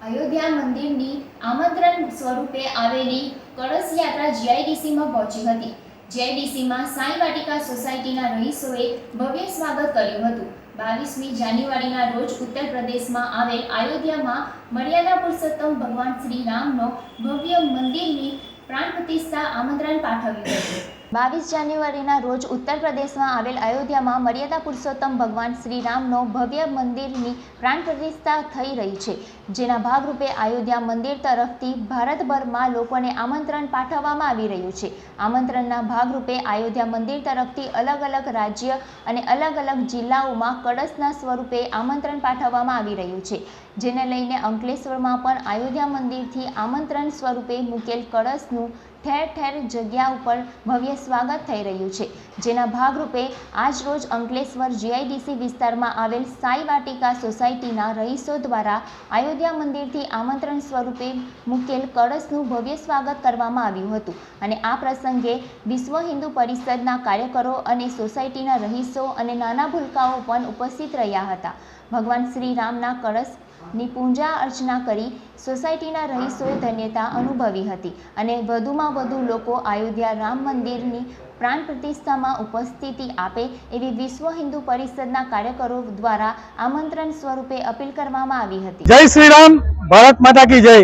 અયોધ્યા મંદિરની આમંત્રણ સ્વરૂપે આવેલી કળશ યાત્રા જીઆઈડીસીમાં પહોંચી હતી. જીઆઈડીસીમાં સાંઈ વાટિકા સોસાયટીના રહીશોએ ભવ્ય સ્વાગત કર્યું હતું. બાવીસમી જાન્યુઆરીના રોજ ઉત્તર પ્રદેશમાં આવેલ અયોધ્યામાં મર્યાદા પુરુષોત્તમ ભગવાન શ્રી રામનો ભવ્ય મંદિરની પ્રાણ પ્રતિષ્ઠા આમંત્રણ પાઠવ્યું હતું. બાવીસ જાન્યુઆરીના રોજ ઉત્તર પ્રદેશમાં આવેલ અયોધ્યામાં મર્યાદા પુરુષોત્તમ ભગવાન શ્રીરામનો ભવ્ય મંદિરની પ્રાણ પ્રતિષ્ઠા થઈ રહી છે. જેના ભાગરૂપે અયોધ્યા મંદિર તરફથી ભારતભરમાં લોકોને આમંત્રણ પાઠવવામાં આવી રહ્યું છે. આમંત્રણના ભાગરૂપે અયોધ્યા મંદિર તરફથી અલગ અલગ રાજ્ય અને અલગ અલગ જિલ્લાઓમાં કળશના સ્વરૂપે આમંત્રણ પાઠવવામાં આવી રહ્યું છે. જેને લઈને અંકલેશ્વરમાં પણ અયોધ્યા મંદિરથી આમંત્રણ સ્વરૂપે મૂકેલ કળશનું ઠેર ઠેર જગ્યા ઉપર ભવ્ય સ્વાગત થઈ રહ્યું છે. જેના ભાગરૂપે આજ રોજ અંકલેશ્વર જીઆઈડીસી વિસ્તારમાં આવેલ સાઈ વાટિકા સોસાયટીના રહીશો દ્વારા અયોધ્યા મંદિરથી આમંત્રણ સ્વરૂપે મૂકેલ કળશનું ભવ્ય સ્વાગત કરવામાં આવ્યું હતું. અને આ પ્રસંગે વિશ્વ હિન્દુ પરિષદના કાર્યકરો અને સોસાયટીના રહીશો અને નાના ભૂલકાઓ પણ ઉપસ્થિત રહ્યા હતા. ભગવાન શ્રી રામના કળશની પૂજા અર્ચના કરી સોસાયટીના રહીશોએ ધન્યતા અનુભવી હતી અને વધુમાં વધુ લોકો અયોધ્યા રામ મંદિરની પ્રાણ પ્રતિષ્ઠામાં ઉપસ્થિતિ આપે એવી વિશ્વ હિન્દુ પરિષદના કાર્યકરો દ્વારા આમંત્રણ સ્વરૂપે અપીલ કરવામાં આવી હતી. જય શ્રી રામ ભારત માતા કી જય.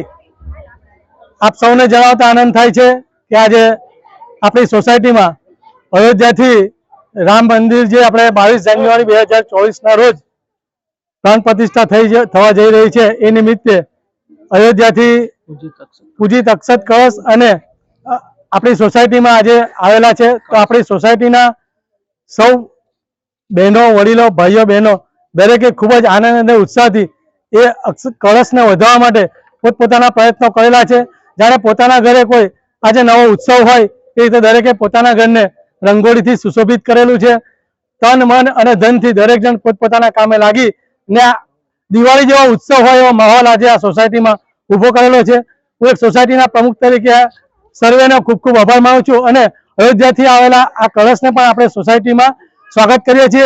આપ સૌને જણાવતા આનંદ થાય છે કે આજે આપણી સોસાયટીમાં અયોધ્યાથી રામ મંદિર જે આપણે બાવીસ જાન્યુઆરી બે હજાર ચોવીસના રોજ પ્રાણ પ્રતિષ્ઠા થઈ થવા જઈ રહી છે. એ નિમિત્તે અયોધ્યાથી પૂજિત અક્ષત. કળશ અને આપણી સોસાયટીમાં આજે આવેલા છે. તો આપણી સોસાયટીના સૌ બહેનો વડીલો ભાઈઓ બહેનો દરેકે ખૂબ જ આનંદ અને ઉત્સાહથી એ અક્ષ- કળશને વધારવા માટે પોતપોતાના પ્રયત્નો કરેલા છે. જ્યારે પોતાના ઘરે કોઈ આજે નવો ઉત્સવ હોય એ રીતે દરેકે પોતાના ઘરને રંગોળીથી સુશોભિત કરેલું છે. તન મન અને ધનથી દરેક જણ પોતપોતાના કામે લાગી ને દિવાળી જેવા ઉત્સવ હોય એવો માહોલ આજે આ સોસાયટીમાં ઊભો કરેલો છે. હું એક સોસાયટીના પ્રમુખ તરીકે સર્વેનો ખૂબ ખૂબ આભાર માનું છું અને અયોધ્યાથી આવેલા આ કળશને પણ આપણે સોસાયટીમાં સ્વાગત કરીએ છીએ.